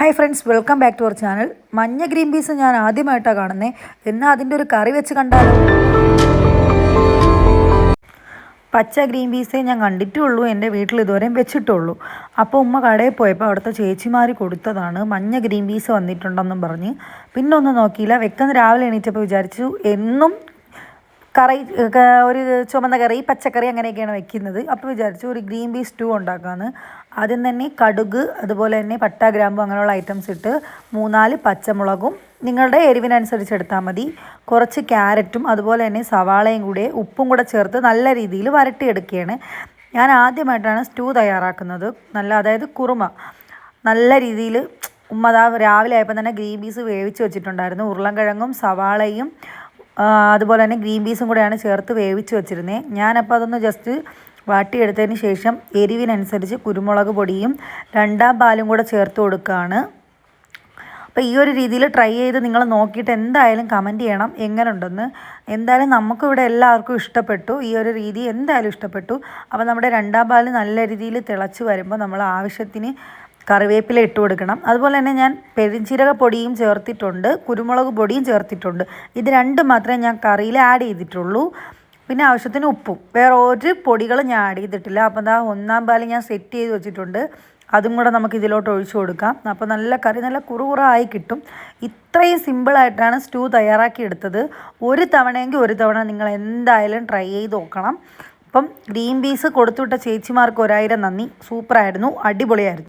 Hi friends welcome back to our channel മഞ്ഞ green peas ഞാൻ ആദ്യമായിട്ടാണ് കാണുന്നത് എന്നാൽ അതിന്റെ ഒരു കറി വെച്ച് കണ്ടാലോ? പച്ച ഗ്രീൻ പീസേ ഞാൻ കണ്ടിട്ടുള്ളൂ എന്റെ വീട്ടിൽ ഇതുവരെ വെച്ചിട്ടുള്ളൂ. അപ്പോൾ ഉമ്മ കടയിൽ പോയപ്പോൾ അവിടുത്തെ ചേച്ചിമാർ കൊടുത്തതാണ് മഞ്ഞ ഗ്രീൻ പീസ് വന്നിട്ടുണ്ടെന്നും പറഞ്ഞ്. പിന്നെ ഒന്നും നോക്കിയില്ല വെക്കുന്ന രാവിലെ എണീറ്റപ്പോൾ വിചാരിച്ചു എന്നും കറി ഒരു ചുമന്ന കറി പച്ചക്കറി അങ്ങനെയൊക്കെയാണ് വെക്കുന്നത്. അപ്പോൾ വിചാരിച്ചു ഒരു ഗ്രീൻ പീസ് സ്റ്റൂ ഉണ്ടാക്കാമെന്ന് ആദ്യം തന്നെ കടുക് അതുപോലെ തന്നെ പട്ട ഗ്രാമ്പു അങ്ങനെയുള്ള ഐറ്റംസ് ഇട്ട് മൂന്നാൽ പച്ചമുളകും നിങ്ങളുടെ എരിവിനനുസരിച്ച് എടുത്താൽ മതി. കുറച്ച് ക്യാരറ്റും അതുപോലെ തന്നെ സവാളയും കൂടെ ഉപ്പും കൂടെ ചേർത്ത് നല്ല രീതിയിൽ വരട്ടിയെടുക്കുകയാണ്. ഞാൻ ആദ്യമായിട്ടാണ് സ്റ്റൂ തയ്യാറാക്കുന്നത്. നല്ല അതായത് കുറുമ. നല്ല രീതിയിൽ ഉമ്മദാ രാവിലെ ആയപ്പോൾ തന്നെ ഗ്രീൻ പീസ് വേവിച്ച് വെച്ചിട്ടുണ്ടായിരുന്നു. ഉരുളൻകിഴങ്ങും സവാളയും അതുപോലെ തന്നെ ഗ്രീൻ പീസും കൂടെയാണ് ചേർത്ത് വേവിച്ച് വെച്ചിരുന്നത് ഞാനപ്പോൾ അതൊന്ന് ജസ്റ്റ് വാട്ടിയെടുത്തതിന് ശേഷം എരിവിനനുസരിച്ച് കുരുമുളക് പൊടിയും രണ്ടാം പാലും കൂടെ ചേർത്ത് കൊടുക്കുകയാണ് അപ്പോൾ ഈ ഒരു രീതിയിൽ ട്രൈ ചെയ്ത് നിങ്ങൾ നോക്കിയിട്ട് എന്തായാലും കമന്റ് ചെയ്യണം. എങ്ങനെ ഉണ്ടെന്ന് എന്തായാലും നമുക്കിവിടെ എല്ലാവർക്കും ഇഷ്ടപ്പെട്ടു. ഈ ഒരു രീതി എന്തായാലും ഇഷ്ടപ്പെട്ടു. അപ്പോൾ നമ്മുടെ രണ്ടാം പാൽ നല്ല രീതിയിൽ തിളച്ച് വരുമ്പോൾ നമ്മൾ ആവശ്യത്തിന് കറിവേപ്പില ഇട്ട് കൊടുക്കണം. അതുപോലെ തന്നെ ഞാൻ പെരിഞ്ചീരക പൊടിയും ചേർത്തിട്ടുണ്ട്. കുരുമുളക് പൊടിയും ചേർത്തിട്ടുണ്ട്. ഇത് രണ്ടും മാത്രമേ ഞാൻ കറിയിൽ ആഡ് ചെയ്തിട്ടുള്ളൂ. പിന്നെ ആവശ്യത്തിന് ഉപ്പും. വേറെ ഒരു പൊടികളും ഞാൻ ആഡ് ചെയ്തിട്ടില്ല. അപ്പം എന്താ ഒന്നാം പാൽ ഞാൻ സെറ്റ് ചെയ്ത് വെച്ചിട്ടുണ്ട്. അതും കൂടെ നമുക്ക് ഇതിലോട്ട് ഒഴിച്ചു കൊടുക്കാം. അപ്പോൾ നല്ല കറി നല്ല കുറുകുറായി കിട്ടും. ഇത്രയും സിമ്പിളായിട്ടാണ് സ്റ്റൂ തയ്യാറാക്കി എടുത്തത്. ഒരു തവണയെങ്കിൽ ഒരു തവണ നിങ്ങൾ എന്തായാലും ട്രൈ ചെയ്ത് നോക്കണം. അപ്പം ഗ്രീൻ പീസ് കൊടുത്തുവിട്ട ചേച്ചിമാർക്ക് ഒരായിരം നന്ദി. സൂപ്പറായിരുന്നു. അടിപൊളിയായിരുന്നു.